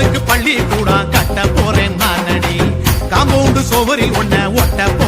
காதலுக்கு பள்ளி கூட கட்ட போறேன் நானடி காம்பவுண்டு சோவரில் ஒன்ன ஒட்ட போ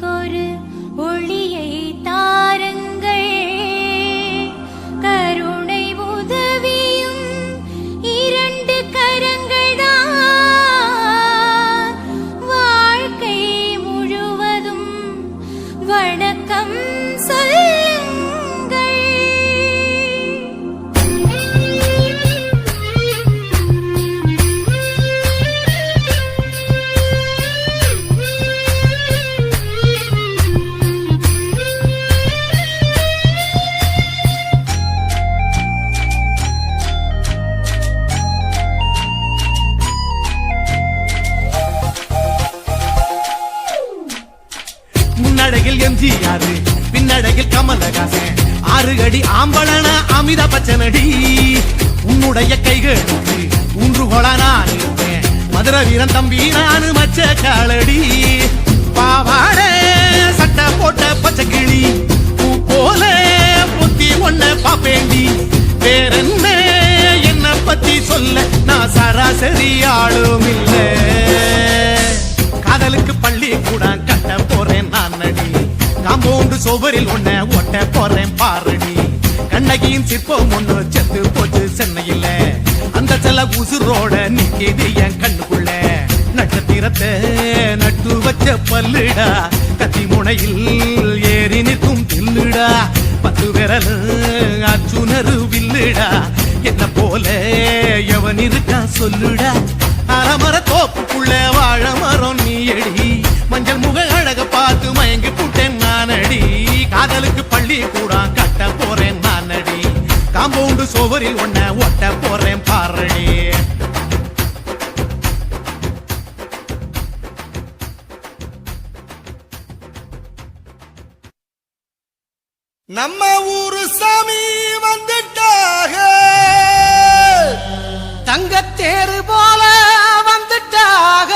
করে தெரியாது பின்னடையில் கமலஹாசன். ஆறு அடி ஆம்பளன அமித பச்சனடி. உன்னுடைய கைகளுக்கு ஊன்று கொளனான் இருப்பேன். மதுர வீரன் தம்பி நானு மச்ச காலடி. பாவாட சட்டை போட்ட பச்சை கிளி. பூ போல புத்தி ஒன்ன பாப்பேண்டி. வேறென்ன என்ன பத்தி சொல்ல நான் சராசரி ஆளும் இல்லை. காதலுக்கு பள்ளி கூட கட்ட போறேன் நான் நடி காம்பவுண்டு சுவரில் உன்னை ஒட்ட போறேன் பாருடி கண்ணகியின் சிற்பம் ஒண்ணு செத்து போச்சு சென்னையில. அந்த செல உசுரோட நிக்கிது என் கண்ணுக்குள்ள. நட்சத்திரத்தை நட்டு வச்ச பல்லுடா. கத்தி முனையில் ஏறி நிற்கும் தில்லுடா பத்து விரல் அச்சுணரு வில்லுடா. என்ன போல எவன் இருக்கான் சொல்லுடா. அறமர தோப்புக்குள்ள வாழ மரம் நீ அடி மஞ்சள் முக அழக பார்த்து மயங்கி புட்டேன் நானடி. காதலுக்கு பள்ளி கூடா கட்ட போறேன் நானடி. காம்பவுண்டு சுவரில் ஒன்ன ஒட்ட போறேன் பாரடி. நம்ம ஊரு சாமி வந்துட்டாக. தங்கத்தேறு போல வந்துட்டாக.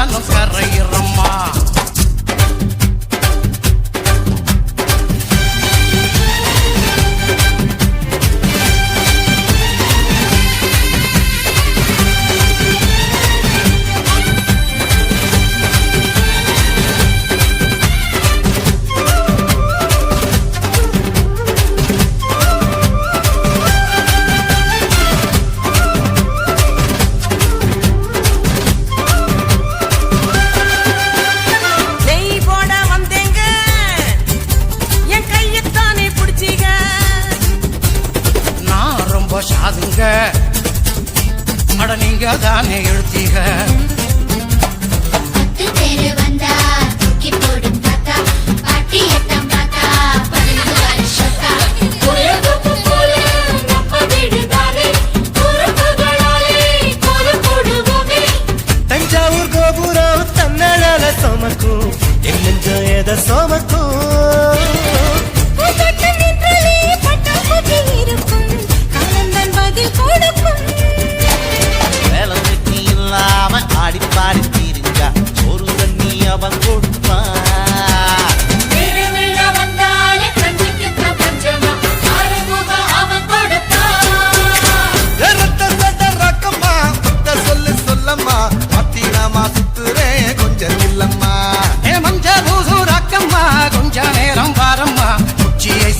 ஞானம் கரையிறம்மா.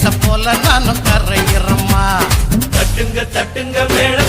உச்சி போல நானும் கரையிறம்மா. தட்டுங்க தட்டுங்க மேல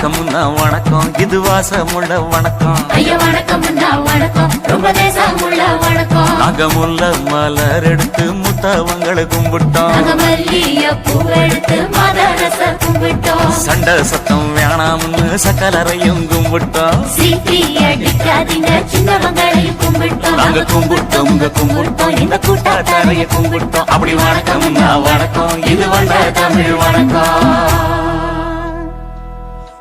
வணக்கம் முன்னா வணக்கம். இது வாசமுள்ள வணக்கம். முல்ல மலர் எடுத்து முத்தவங்களை கும்பிட்டோம். சண்டை சத்தம் வேணாம்னு சக்கலரையும் கும்பிட்டோம். நாங்க கும்பிட்டோம் உங்க கும்பிட்டோம் இந்த கூட்டாத்தாரைய கும்பிட்டோம். அப்படி வணக்கம் முன்னா வணக்கம். இது வந்த தமிழ் வணக்கம்.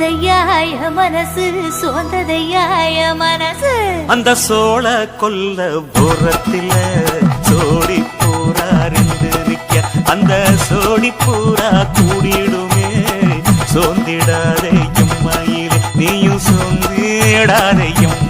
சோர்ந்ததையாய மனசு சோர்ந்ததையாய மனசு. அந்த சோழ கொல்ல புறத்தில சோடி பூரா ரெண்டு நிக்க அந்த சோடி பூரா கூடிடுமே. சோர்ந்திடாதே எம்மையிலே. நீயும் சோர்ந்திடாதே எம்மா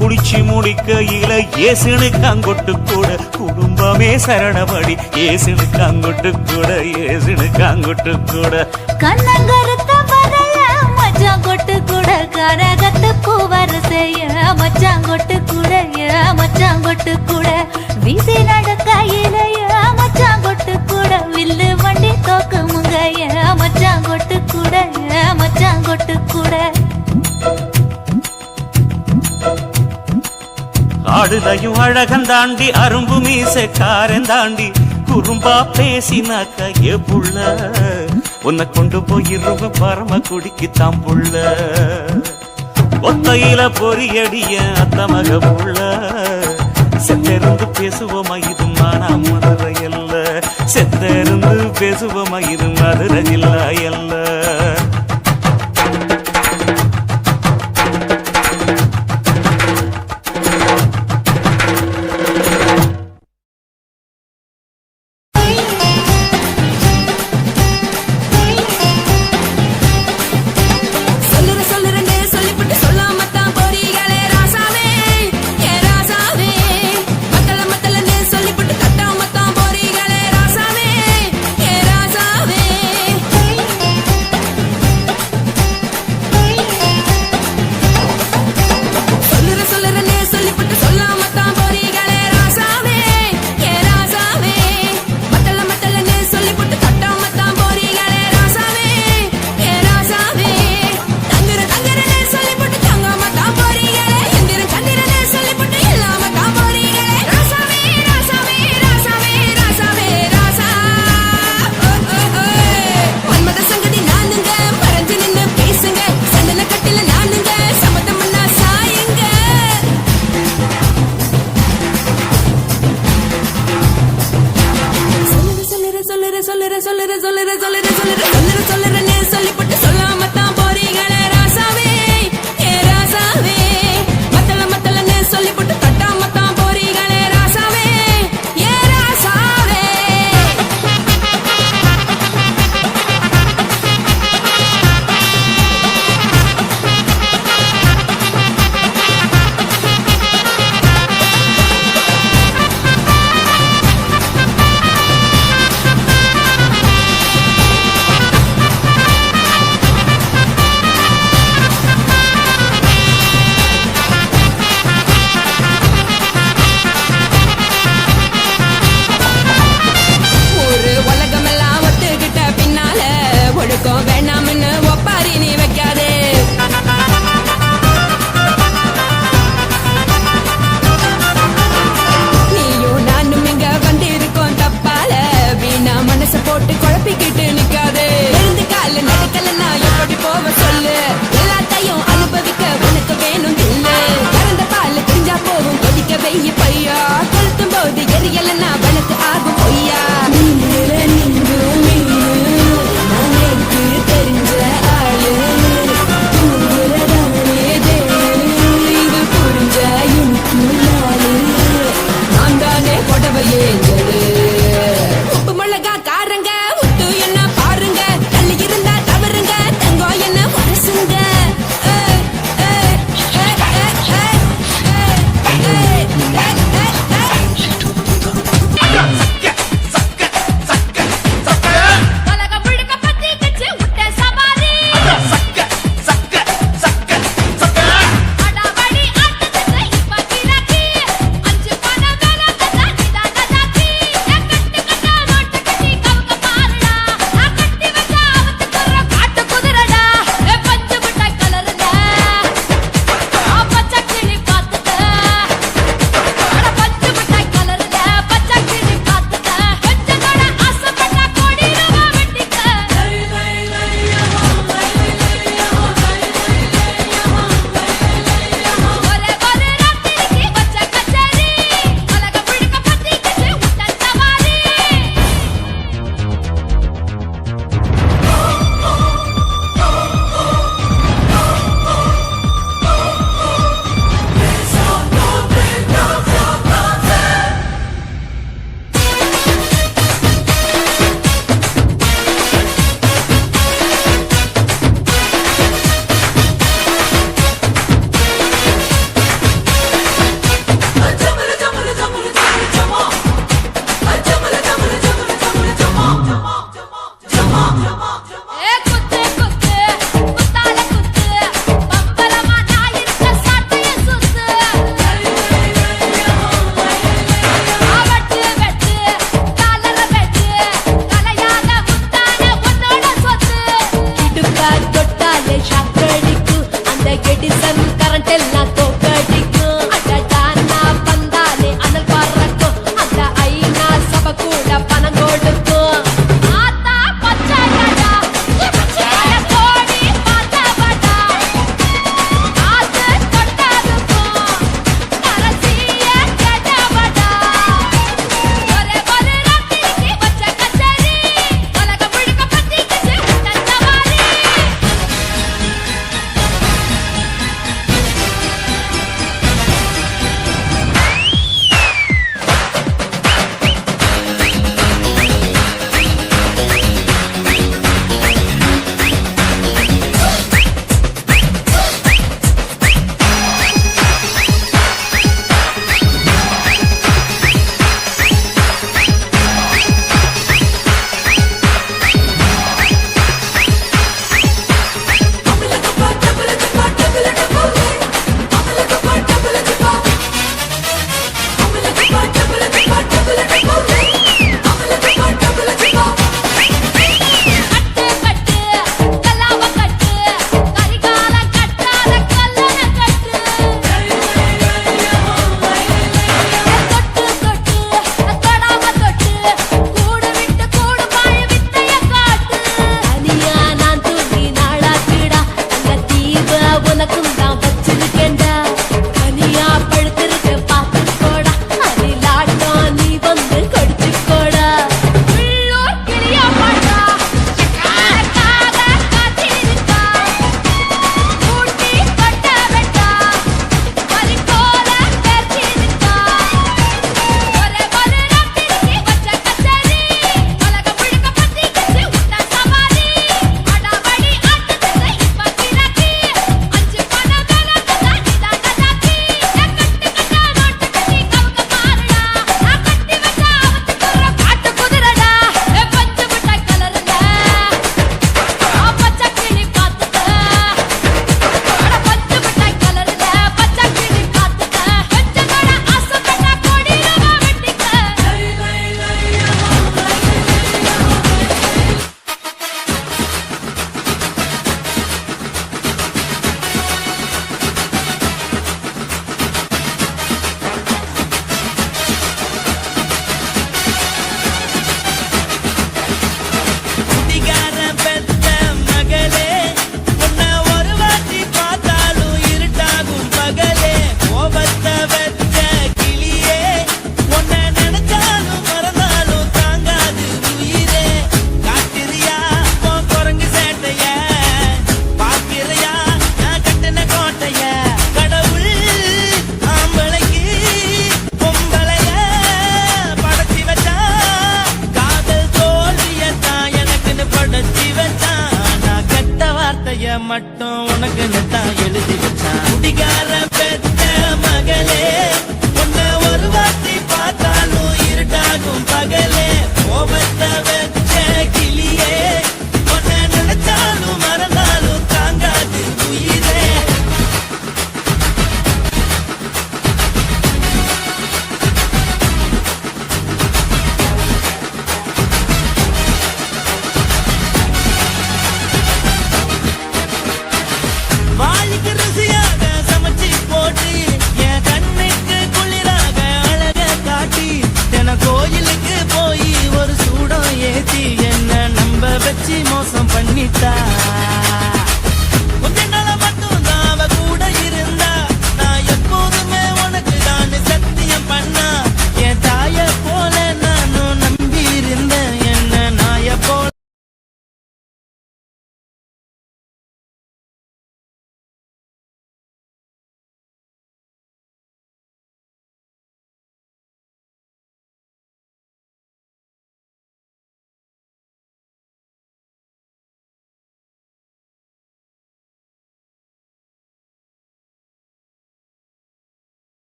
குடிச்சு முடிக்கையில ஏசினுக்காங்கொட்டு கூட. குடும்பமே சரணபடி ஏசுனுக்கு அங்கொட்டு கூட ஏசுனுக்கு அங்கொட்டு கூட. கண்ணங்கருத்த வரல மச்சான் கூட. கரகத்து பூவரசைய மச்சான் கொட்டு கூட மச்சாங்கொட்டு கூட. வீசி நடக்கையில ஏ மச்சான் கூட. வில்லு வண்டி தோக்கு முங்க ஏ கூட மச்சாங்கொட்டு கூட. ஆடுதையும் அழகன் தாண்டி அரும்பு மீசக்காரன் தாண்டி குறும்பா பேசினாக்க ஏ புள்ள உன்னை கொண்டு போயிருவ பரம குடிக்குத்தான் புள்ள. ஒத்தையில பொறியடிய அத்தமக புள்ள. செத்திருந்து பேசுவோமா இது மானா மதுரை அல்ல செத்திருந்து பேசுவோமா இது மதுரை இல்ல